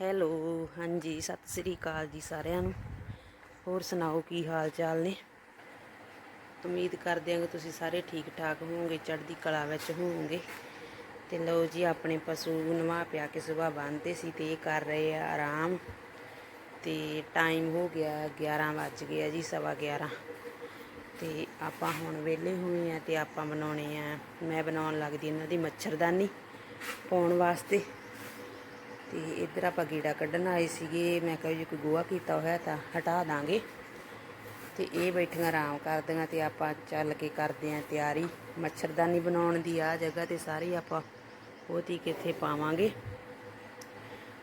Hello, ਹਾਂਜੀ, ਸਤਿ ਸ੍ਰੀ ਅਕਾਲ ਜੀ ਸਾਰਿਆਂ ਨੂੰ। ਹੋਰ ਸੁਣਾਓ, ਕੀ ਹਾਲ ਚਾਲ ਨੇ? ਉਮੀਦ ਕਰਦੇ ਹਾਂ ਕਿ ਤੁਸੀਂ ਸਾਰੇ ਠੀਕ ਠਾਕ ਹੋਵੋਗੇ, ਚੜ੍ਹਦੀ ਕਲਾ ਵਿੱਚ ਹੋਵੋਗੇ। ਤੇ ਲਓ ਜੀ, ਆਪਣੇ ਪਸ਼ੂ ਨਵਾ ਪਿਆ ਕੇ ਸਵੇਰ ਬੰਨ੍ਹਦੇ ਸੀ ਤੇ ਇਹ ਕਰ ਰਹੇ ਆ ਆਰਾਮ। ਤੇ ਟਾਈਮ ਹੋ ਗਿਆ 11 ਵੱਜ ਗਿਆ ਜੀ, ਸਵਾ 11 ਤੇ ਆਪਾਂ ਹੁਣ ਵਿਹਲੇ ਹੋਏ ਆ ਤੇ ਆਪਾਂ ਬਣਾਉਣੇ ਆ। ਮੈਂ ਬਣਾਉਣ ਲੱਗਦੀ ਇਹਨਾਂ ਦੀ ਮੱਛਰਦਾਨੀ ਪਾਉਣ ਵਾਸਤੇ। ਤੇ ਇੱਧਰ ਆਪਾਂ ਗੀੜਾ ਕੱਢਣ ਆਏ ਸੀਗੇ। ਮੈਂ ਕਿਹਾ ਜੇ ਕੋਈ ਗੋਹਾ ਕੀਤਾ ਹੋਇਆ ਤਾਂ ਹਟਾ ਦਾਂਗੇ। ਤੇ ਇਹ ਬੈਠੀਆਂ ਆਰਾਮ ਕਰਦੀਆਂ ਤੇ ਆਪਾਂ ਚੱਲ ਕੇ ਕਰਦੇ ਆਂ ਤਿਆਰੀ। ਮੱਛਰਦਾਨੀ ਬਣਾਉਣ ਦੀ ਆ ਜਗ੍ਹਾ ਤੇ ਸਾਰੀ ਆਪਾਂ ਉਹ ਉਹਤੀ ਕਿੱਥੇ ਪਾਵਾਂਗੇ।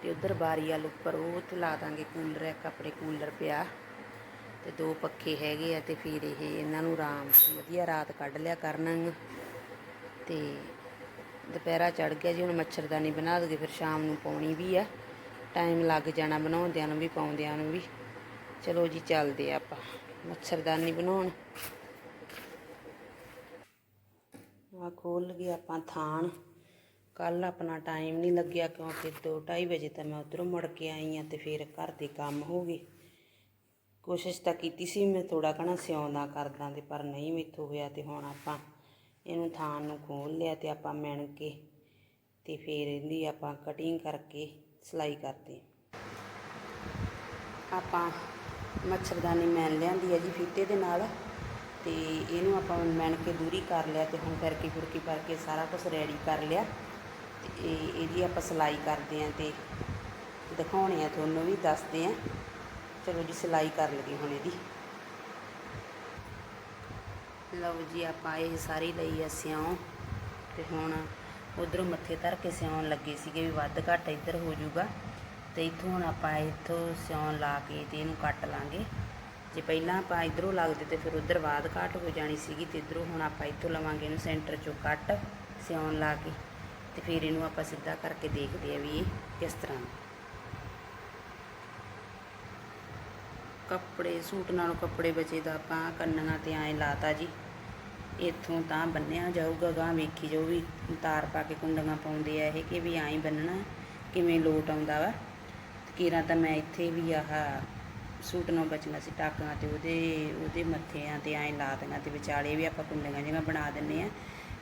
ਤੇ ਉਧਰ ਬਾਰੀ ਵਾਲ ਉੱਪਰ ਉਹ ਤੇ ਲਾ ਦਾਂਗੇ ਕੂਲਰ, ਇੱਕ ਆਪਣੇ ਕੂਲਰ ਪਿਆ। ਤੇ ਦੋ ਪੱਖੇ ਹੈਗੇ ਆ ਤੇ ਫਿਰ ਇਹ ਇਹਨਾਂ ਨੂੰ ਆਰਾਮ ਵਧੀਆ ਰਾਤ ਕੱਢ ਲਿਆ ਕਰਨਗੇ। ਤੇ ਦੁਪਹਿਰਾ ਚੜ ਗਿਆ ਜੀ, ਹੁਣ ਮੱਛਰਦਾਨੀ ਬਣਾ ਦਗੇ, ਫਿਰ ਸ਼ਾਮ ਨੂੰ ਪਾਉਣੀ ਵੀ ਆ। ਟਾਈਮ ਲੱਗ ਜਾਣਾ ਬਣਾਉਂਦਿਆਂ ਨੂੰ ਵੀ, ਪਾਉਂਦਿਆਂ ਨੂੰ ਵੀ। ਚਲੋ ਜੀ, ਚੱਲਦੇ ਆ ਆਪਾਂ। ਮੱਛਰਦਾਨੀ ਬਣਾਉਣ। ਆ ਖੋਲ ਗਏ ਆਪਾਂ ਥਾਣ। ਕੱਲ ਆਪਣਾ ਟਾਈਮ ਨਹੀਂ ਲੱਗਿਆ, ਕਿਉਂਕਿ 2:30 ਵਜੇ ਤਾਂ ਮੈਂ ਉਧਰੋਂ ਮੁੜ ਕੇ ਆਈ ਆ ਤੇ ਫਿਰ ਘਰ ਦੇ ਕੰਮ ਹੋ ਗਏ। ਕੋਸ਼ਿਸ਼ ਤਾਂ ਕੀਤੀ ਸੀ, ਮੈਂ ਥੋੜਾ ਕਣਾ ਸਿਉਂਦਾ ਕਰਦਾ ਤੇ, ਪਰ ਨਹੀਂ ਮੈਥੋਂ ਹੋਇਆ ਤੇ ਹੁਣ ਆਪਾਂ ਇਹਨੂੰ ਥਾਣ ਨੂੰ ਖੋਲ ਲਿਆ ਤੇ ਆਪਾਂ ਮਿਣ ਕੇ ਤੇ ਫਿਰ ਇਹਦੀ ਆਪਾਂ ਕਟਿੰਗ ਕਰਕੇ ਸਿਲਾਈ ਕਰਦੇ ਆਪਾਂ ਮੱਛਰਦਾਨੀ ਮੈਨ ਲਿਆਂਦੀ ਹੈ ਜੀ ਫੀਤੇ ਦੇ ਨਾਲ ਤੇ ਇਹਨੂੰ ਆਪਾਂ ਮਿਣ ਕੇ ਦੂਰੀ ਕਰ ਲਿਆ ਤੇ ਹੁਣ ਫਿਰਕੀ ਫੁਰਕੀ ਭਰ ਕੇ ਸਾਰਾ ਕੁਝ ਰੈਡੀ ਕਰ ਲਿਆ ਤੇ ਇਹ ਇਹਦੀ ਆਪਾਂ ਸਿਲਾਈ ਕਰਦੇ ਆਂ ਤੇ ਦਿਖਾਉਣੇ ਆ ਤੁਹਾਨੂੰ ਵੀ ਦੱਸਦੇ ਆਂ ਚਲੋ ਜੀ ਸਿਲਾਈ ਕਰ ਲਈਏ ਹੁਣ ਇਹਦੀ। ਲਓ ਜੀ, ਆਪਾਂ ਇਹ ਸਾਰੀ ਲਈ ਆ ਸਿਉਂ। ਤੇ ਹੁਣ ਉਧਰੋਂ ਮੱਥੇ ਧਰ ਕੇ ਸਿਉਣ ਲੱਗੇ ਸੀਗੇ ਵੀ ਵੱਧ ਘੱਟ ਇੱਧਰ ਹੋ ਜਾਊਗਾ। ਤੇ ਇੱਥੋਂ ਹੁਣ ਆਪਾਂ ਇੱਥੋਂ ਸਿਉਣ ਲਾ ਕੇ ਤੇ ਇਹਨੂੰ ਕੱਟ ਲਾਂਗੇ। ਜੇ ਪਹਿਲਾਂ ਆਪਾਂ ਇਧਰੋਂ ਲੱਗਦੇ ਤੇ ਫਿਰ ਉਧਰ ਬਾਅਦ ਘਾਟ ਹੋ ਜਾਣੀ ਸੀਗੀ ਤੇ ਇਧਰੋਂ ਹੁਣ ਆਪਾਂ ਇੱਥੋਂ ਲਵਾਂਗੇ ਇਹਨੂੰ ਸੈਂਟਰ ਚੋਂ ਕੱਟ ਸਿਉਣ ਲਾ ਕੇ। ਤੇ ਫਿਰ ਇਹਨੂੰ ਆਪਾਂ ਸਿੱਧਾ ਕਰਕੇ ਦੇਖਦੇ ਆ ਵੀ ਇਹ ਕਿਸ ਤਰ੍ਹਾਂ ਕੱਪੜੇ ਸੂਟ ਨਾਲੋਂ ਕੱਪੜੇ ਬਚੇ ਦਾ ਆਪਾਂ ਕੰਨਾਂ ਤੇ ਐਂ ਲਾਤਾ ਜੀ। ਇੱਥੋਂ ਤਾਂ ਬੰਨਿਆ ਜਾਊਗਾ ਗਾਂ ਵੇਖੀ ਜਾਊ ਵੀ ਤਾਰ ਪਾ ਕੇ ਕੁੰਡੀਆਂ ਪਾਉਂਦੇ ਆ ਇਹ ਕਿ ਵੀ ਐਂ ਬੰਨਣਾ, ਕਿਵੇਂ ਲੋਟ ਆਉਂਦਾ ਵਾ। ਕੀਰਾਂ ਤਾਂ ਮੈਂ ਇੱਥੇ ਵੀ ਆਹ ਸੂਟ ਨਾਲ ਬਚਣਾ ਸੀ ਟਾਕਾਂ ਤੇ, ਉਹਦੇ ਉਹਦੇ ਮੱਥਿਆਂ ਤੇ ਐਂ ਲਾ ਦੇਣਾ ਤੇ ਵਿਚਾਲੇ ਵੀ ਆਪਾਂ ਕੁੰਡੀਆਂ ਜਿਹੀਆਂ ਬਣਾ ਦਿੰਨੇ ਆ।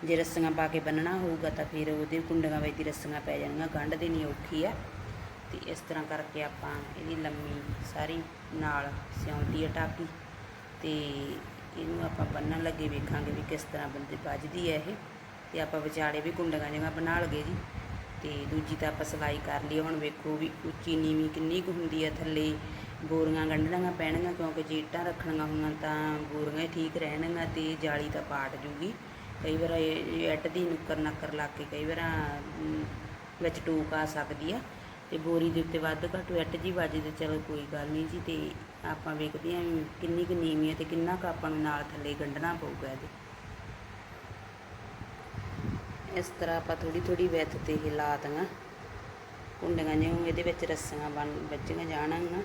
ਜੇ ਰੱਸੀਆਂ ਪਾ ਕੇ ਬੰਨਣਾ ਹੋਊਗਾ ਤਾਂ ਫਿਰ ਉਹਦੇ ਕੁੰਡੀਆਂ ਵਿੱਚ ਦੀ ਰੱਸੀਆਂ ਪੈ ਜਾਣਗੀਆਂ, ਗੰਢ ਦੇਣੀ ਔਖੀ ਆ। ਤੇ ਇਸ ਤਰ੍ਹਾਂ ਕਰਕੇ ਆਪਾਂ ਇਹਦੀ ਲੰਮੀ ਸਾਰੀ ਨਾਲ ਸਿਉਂਦੀ ਆ ਟਾਕੀ ਤੇ ਇਹਨੂੰ ਆਪਾਂ ਬੰਨਣ ਲੱਗੇ ਵੇਖਾਂਗੇ ਵੀ ਕਿਸ ਤਰ੍ਹਾਂ ਬੰਦੇ ਵੱਜਦੀ ਹੈ ਇਹ। ਤੇ ਆਪਾਂ ਵਿਚਾਲੇ ਵੀ ਕੁੰਡੀਆਂ ਜਿਹੀਆਂ ਬਣਾ ਲਗੇ ਜੀ। ਤੇ ਦੂਜੀ ਤਾਂ ਆਪਾਂ ਸਿਲਾਈ ਕਰ ਲਈ, ਹੁਣ ਵੇਖੋ ਵੀ ਉੱਚੀ ਨੀਵੀਂ ਕਿੰਨੀ ਕੁ ਹੁੰਦੀ ਹੈ ਥੱਲੇ। ਬੋਰੀਆਂ ਗੰਢਣੀਆਂ ਪੈਣਗੀਆਂ ਕਿਉਂਕਿ ਜੇ ਇੱਟਾਂ ਰੱਖਣੀਆਂ ਹੋਈਆਂ ਤਾਂ ਬੋਰੀਆਂ ਹੀ ਠੀਕ ਰਹਿਣਗੀਆਂ ਤੇ ਜਾਲੀ ਤਾਂ ਪਾਟ ਜੂਗੀ। ਕਈ ਵਾਰ ਇਹ ਇੱਟ ਦੀ ਨੁੱਕਰ ਨੱਕਰ ਲੱਗ ਕੇ ਕਈ ਵਾਰ ਵਿੱਚ ਟੂਕ ਆ ਸਕਦੀ ਆ। ਤੇ ਬੋਰੀ ਦੇ ਉੱਤੇ ਵੱਧ ਘੱਟ ਇੱਟ ਜੀ ਵੱਜਦੀ ਤੇ ਚਲੋ ਕੋਈ ਗੱਲ ਨਹੀਂ ਜੀ, ਤੇ ਆਪਾਂ ਵੇਖਦੇ ਹਾਂ ਵੀ ਕਿੰਨੀ ਕੁ ਨੀਵੀਂ ਹੈ ਤੇ ਕਿੰਨਾ ਕੁ ਆਪਾਂ ਨੂੰ ਨਾਲ ਥੱਲੇ ਗੰਢਣਾ ਪਊਗਾ ਇਹਦੇ। ਇਸ ਤਰ੍ਹਾਂ ਆਪਾਂ ਥੋੜੀ ਥੋੜੀ ਵਿੱਥ ਤੇ ਹੀ ਲਾ ਦਾਂਗਾ ਕੁੰਡੀਆਂ ਜਿਹੀਆਂ ਇਹਦੇ ਵਿੱਚ ਰੱਸੀਆਂ ਬਣ, ਵੱਜੀਆਂ ਜਾਣਗੀਆਂ।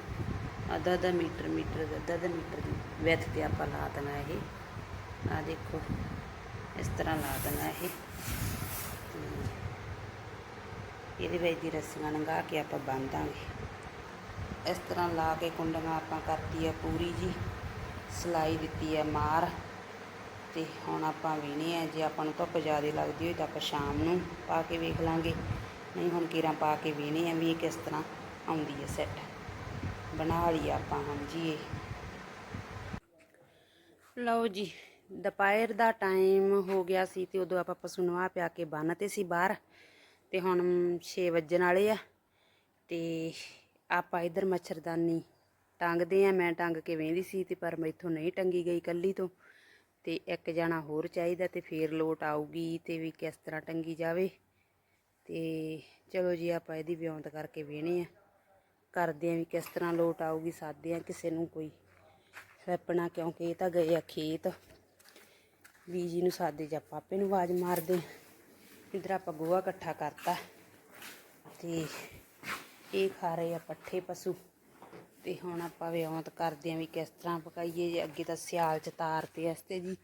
ਅੱਧਾ ਅੱਧਾ ਮੀਟਰ ਮੀਟਰ, ਅੱਧਾ ਅੱਧਾ ਮੀਟਰ ਦੀ ਵਿੱਥ ਤੇ ਆਪਾਂ ਲਾ ਦੇਣਾ ਇਹ। ਆ ਦੇਖੋ, ਇਸ ਤਰ੍ਹਾਂ ਲਾ ਦੇਣਾ ਇਹ ਤੇ ਇਹਦੇ ਵਿੱਚ ਦੀ ਰੱਸੀਆਂ ਲੰਘਾ ਕੇ ਆਪਾਂ ਬੰਨ ਦਾਂਗੇ। ਇਸ ਤਰ੍ਹਾਂ ਲਾ ਕੇ ਕੁੰਡੀਆਂ ਆਪਾਂ ਕਰਤੀ ਆ ਪੂਰੀ ਜੀ। ਸਿਲਾਈ ਦਿੱਤੀ ਆ ਮਾਰ। ਤੇ ਹੁਣ ਆਪਾਂ ਵੀਣੇ ਆ, ਜੇ ਆਪਾਂ ਨੂੰ ਧੁੱਪ ਜ਼ਿਆਦਾ ਲੱਗਦੀ ਹੋਈ ਤਾਂ ਆਪਾਂ ਸ਼ਾਮ ਨੂੰ ਪਾ ਕੇ ਵੇਖ ਲਾਂਗੇ। ਨਹੀਂ ਹੁਣ ਕੀਰਾਂ ਪਾ ਕੇ ਵੀਣੇ ਆ ਵੀ ਇਹ ਕਿਸ ਤਰ੍ਹਾਂ ਆਉਂਦੀ ਹੈ ਸੈੱਟ ਬਣਾ ਲਈ ਆਪਾਂ ਹੁਣ ਜੀ ਇਹ। ਲਓ ਜੀ, ਦੁਪਹਿਰ ਦਾ ਟਾਈਮ ਹੋ ਗਿਆ ਸੀ ਤੇ ਉਦੋਂ ਆਪਾਂ ਪਸ਼ੂ ਨਵਾ ਪਿਆ ਕੇ ਬੰਨ੍ਹਤੇ ਸੀ ਬਾਹਰ। ਤੇ ਹੁਣ 6 ਵੱਜਣ ਵਾਲੇ ਆ ਤੇ ਆਪਾਂ ਇਧਰ ਮੱਛਰਦਾਨੀ ਟੰਗਦੇ ਆ, ਮੈਂ ਟੰਗ ਕੇ ਵੇਂਦੀ ਸੀ ਤੇ ਪਰ ਮੈਥੋਂ ਨਹੀਂ ਟੰਗੀ ਗਈ ਕੱਲੀ ਤੋਂ ਤੇ ਇੱਕ ਜਣਾ ਹੋਰ ਚਾਹੀਦਾ ਤੇ ਫੇਰ ਲੋਟ ਆਊਗੀ ਤੇ ਵੀ ਕਿਸ ਤਰ੍ਹਾਂ ਟੰਗੀ ਜਾਵੇ ਤੇ ਚਲੋ ਜੀ ਆਪਾਂ ਇਹਦੀ ਵਿਉਂਤ ਕਰਕੇ ਵੇਣੇ ਆ। ਕਰਦੇ ਆ ਵੀ ਕਿਸ ਤਰ੍ਹਾਂ ਲੋਟ ਆਊਗੀ, ਸਾਦੇ ਆ ਕਿਸੇ ਨੂੰ ਕੋਈ ਸੱਪਣਾ, ਕਿਉਂਕਿ ਇਹ ਤਾਂ ਗਏ ਆ ਖੇਤ। ਬੀਜੀ ਨੂੰ ਸਾਦੇ ਜਾਂ ਪਾਪੇ ਨੂੰ ਆਵਾਜ਼ ਮਾਰਦੇ ਇਧਰ ਆਪਾਂ ਗੋਹਾ ਇਕੱਠਾ ਕਰਤਾ ਤੇ ਇਹ ਖਾ ਰਹੇ ਆ ਪੱਠੇ ਪਸ਼ੂ। ਤੇ ਹੁਣ ਆਪਾਂ ਵਿਉਂਤ ਕਰਦੇ ਆਂ ਵੀ ਕਿਸ ਤਰ੍ਹਾਂ ਪਕਾਈਏ ਜੇ ਅੱਗੇ ਤਾਂ ਸਿਆਲ ਚ ਤਾਰ ਤੇ ਵਾਸਤੇ ਜੀ।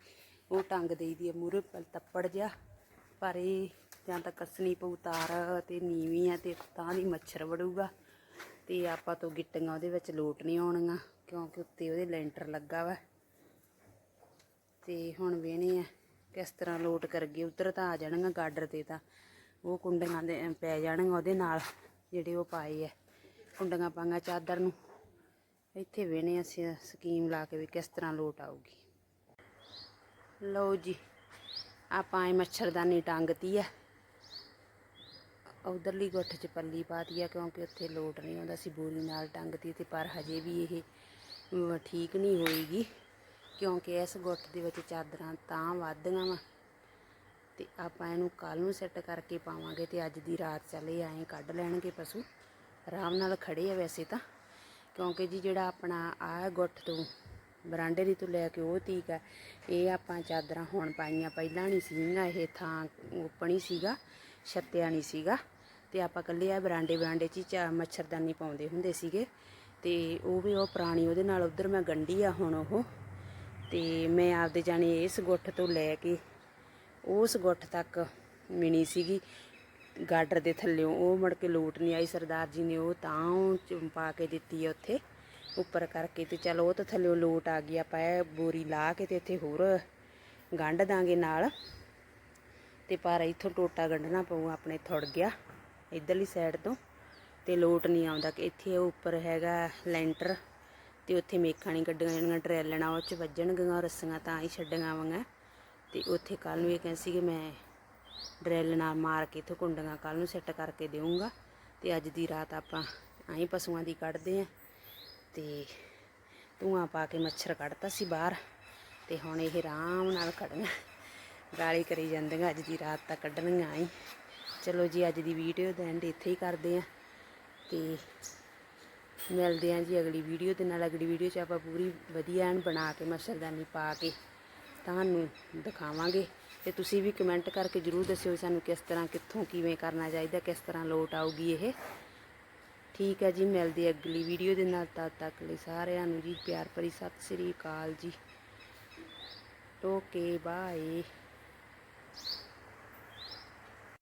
ਉਹ ਟੰਗ ਦੇਈਦੀ ਆ ਮੂਰੇ ਪਲ ਤੱਪੜ ਜਿਹਾ। ਪਰ ਇਹ ਜਾਂ ਤਾਂ ਕੱਸਣੀ ਪਊ ਤਾਰ ਤੇ ਨੀਵੀਂ ਆ ਤੇ ਤਾਂ ਦੀ ਮੱਛਰ ਵੜੂਗਾ। ਤੇ ਆਪਾਂ ਤੋਂ ਗਿੱਟੀਆਂ ਉਹਦੇ ਵਿੱਚ ਲੋਟ ਨਹੀਂ ਆਉਣੀਆਂ, ਕਿਉਂਕਿ ਉੱਤੇ ਉਹਦੇ ਲੈਂਟਰ ਲੱਗਾ ਵਾ। ਤੇ ਹੁਣ ਵੇਹਨੇ ਆ। ਕਿਸ ਤਰ੍ਹਾਂ ਲੋਟ ਕਰਕੇ ਉੱਧਰ ਤਾਂ ਆ ਜਾਣਗੀਆਂ ਗਾਡਰ ਤੇ ਤਾਂ। ਉਹ ਕੁੰਡੀਆਂ ਦੇ ਪੈ ਜਾਣਗੀਆਂ ਉਹਦੇ ਨਾਲ, ਜਿਹੜੇ ਉਹ ਪਾਏ ਆ ਕੁੰਡੀਆਂ ਪਾਂਗਾ ਚਾਦਰ ਨੂੰ। ਇੱਥੇ ਵੇਹਨੇ ਅਸੀਂ, ਸਕੀਮ ਲਾ ਕੇ ਵੀ ਕਿਸ ਤਰ੍ਹਾਂ ਲੋਟ ਆਊਗੀ। ਲਓ ਜੀ, ਆਪਾਂ ਇਹ ਮੱਛਰਦਾਨੀ ਟੰਗਤੀ ਆ ਉਧਰਲੀ ਗੁੱਠ 'ਚ ਪੱਲੀ ਪਾਤੀ ਆ ਕਿਉਂਕਿ ਉੱਥੇ ਲੋਟ ਨਹੀਂ ਆਉਂਦਾ। ਸੀ ਬੋਰੀ ਨਾਲ ਟੰਗਤੀ ਤੇ ਪਰ ਹਜੇ ਵੀ ਇਹ ਠੀਕ ਨਹੀਂ ਹੋਏਗੀ। ਕਿਉਂਕਿ ਇਸ ਗੁੱਠ ਦੇ ਵਿੱਚ ਚਾਦਰਾਂ ਤਾਂ ਵੱਧਦੀਆਂ ਵਾ। ਤੇ ਆਪਾਂ ਇਹਨੂੰ ਕੱਲ ਨੂੰ ਸੈੱਟ ਕਰਕੇ ਪਾਵਾਂਗੇ ਤੇ ਅੱਜ ਦੀ ਰਾਤ ਚੱਲੇ ਆਏ ਕੱਢ ਲੈਣਗੇ ਪਸ਼ੂ। ਆਰਾਮ ਨਾਲ ਖੜੇ ਆ ਵੈਸੇ ਤਾਂ। ਕਿਉਂਕਿ ਜੀ ਜਿਹੜਾ ਆਪਣਾ ਆ ਗੁੱਠ ਤੋਂ ਬਰਾਂਡੇ ਦੀ ਤੋਂ ਲੈ ਕੇ ਉਹ ਤੀਕ ਆ, ਇਹ ਆਪਾਂ ਚਾਦਰਾਂ ਹੁਣ ਪਾਈਆਂ। ਪਹਿਲਾਂ ਨਹੀਂ ਸੀਗੀਆਂ, ਇਹ ਥਾਂ ਓਪਨ ਹੀ ਸੀਗਾ, ਛੱਤਿਆ ਨਹੀਂ ਸੀਗਾ। ਤੇ ਆਪਾਂ ਕੱਲੇ ਆ ਬਰਾਂਡੇ ਬਰਾਂਡੇ 'ਚ ਹੀ ਚਾ ਮੱਛਰਦਾਨੀ ਪਾਉਂਦੇ ਹੁੰਦੇ ਸੀਗੇ। ਤੇ ਉਹ ਵੀ ਉਹ ਪੁਰਾਣੀ ਉਹਦੇ ਨਾਲ, ਉਧਰ ਮੈਂ ਗੰਢੀ ਆ ਹੁਣ ਉਹ। ਤੇ ਮੈਂ ਆਪਦੇ ਜਾਣੇ ਇਸ ਗੁੱਠ ਤੋਂ ਲੈ ਕੇ ਉਸ ਗੁੱਠ ਤੱਕ ਮਿਣੀ ਸੀਗੀ। ਗਾਡਰ ਦੇ ਥੱਲਿਓਂ ਉਹ ਮੁੜ ਕੇ ਲੋਟ ਨਹੀਂ ਆਈ। ਸਰਦਾਰ ਜੀ ਨੇ ਉਹ ਤਾਂ ਉਹ ਚ ਪਾ ਕੇ ਦਿੱਤੀ ਆ ਉੱਥੇ ਉੱਪਰ ਕਰਕੇ ਤੇ ਚਲ ਉਹ ਤਾਂ ਥੱਲਿਓਂ ਲੋਟ ਆ ਗਈ। ਆਪਾਂ ਇਹ ਬੋਰੀ ਲਾ ਕੇ ਤੇ ਇੱਥੇ ਹੋਰ ਗੰਢ ਦਾਂਗੇ ਨਾਲ। ਤੇ ਪਰ ਇੱਥੋਂ ਟੋਟਾ ਗੰਢਣਾ ਪਊ, ਆਪਣੇ ਥੁੜ ਗਿਆ ਇਧਰਲੀ ਸਾਈਡ ਤੋਂ ਤੇ ਲੋਟ ਨਹੀਂ ਆਉਂਦਾ। ਕਿ ਇੱਥੇ ਉਹ ਉੱਪਰ ਹੈਗਾ ਲੈਂਟਰ। ਤੇ ਉੱਥੇ ਮੇਖਾਂ ਨਹੀਂ ਕੱਢੀਆਂ ਜਾਣਗੀਆਂ ਟਰੈਲਣਾ ਉਹ ਚ ਵੱਜਣਗੀਆਂ ਰੱਸੀਆਂ ਤਾਂ ਹੀ ਛੱਡੀਆਂ ਵਾਂਗਾ ਤੇ ਉੱਥੇ ਕੱਲ ਨੂੰ ਇਹ ਕਹਿੰਦੀ ਸੀ ਕਿ ਮੈਂ ਡਰੈਲ ਨਾਲ ਮਾਰ ਕੇ ਇੱਥੋਂ ਕੁੰਡੀਆਂ ਕੱਲ ਨੂੰ ਸੈੱਟ ਕਰਕੇ ਦੇਵਾਂਗਾ ਤੇ ਅੱਜ ਦੀ ਰਾਤ ਆਪਾਂ ਆਹੀਂ ਪਸ਼ੂਆਂ ਦੀ ਕੱਢਦੇ ਆਂ। ਤੇ ਧੂਆਂ ਪਾ ਕੇ ਮੱਛਰ ਕੱਢਤਾ ਸੀ ਬਾਹਰ, ਤੇ ਹੁਣ ਇਹ ਆਰਾਮ ਨਾਲ ਕੱਢਣਾ ਗਾਲੀ ਕਰੀ ਜਾਂਦੀਆਂ, ਅੱਜ ਦੀ ਰਾਤ ਤਾਂ ਕੱਢਣੀਆਂ ਆਈ ਚਲੋ ਜੀ, ਅੱਜ ਦੀ ਵੀਡੀਓ ਦਾ ਐਂਡ ਇੱਥੇ ਹੀ ਕਰਦੇ ਆਂ। ਤੇ ਮਿਲਦੇ ਆਂ ਜੀ ਅਗਲੀ ਵੀਡੀਓ ਦੇ ਨਾਲ ਅਗਲੀ ਵੀਡੀਓ 'ਚ ਆਪਾਂ ਪੂਰੀ ਵਧੀਆ ਐਨ ਬਣਾ ਕੇ ਮੱਛਰਦਾਨੀ ਪਾ ਕੇ ਤੁਹਾਨੂੰ ਦਿਖਾਵਾਂਗੇ। ਤੇ ਤੁਸੀਂ ਵੀ ਕਮੈਂਟ ਕਰਕੇ ਜਰੂਰ ਦੱਸਿਓ ਸਾਨੂੰ ਕਿਸ ਤਰ੍ਹਾਂ, ਕਿੱਥੋਂ ਕਿਵੇਂ ਕਰਨਾ ਚਾਹੀਦਾ, ਕਿਸ ਤਰ੍ਹਾਂ ਲੋਟ ਆਊਗੀ ਇਹ। ਠੀਕ ਹੈ ਜੀ, ਮਿਲਦੇ ਅਗਲੀ ਵੀਡੀਓ ਦੇ ਨਾਲ। ਤਦ ਤੱਕ ਲਈ ਸਾਰਿਆਂ ਨੂੰ ਜੀ ਪਿਆਰ ਭਰੀ ਸਤਿ ਸ੍ਰੀ ਅਕਾਲ ਜੀ। Okay bye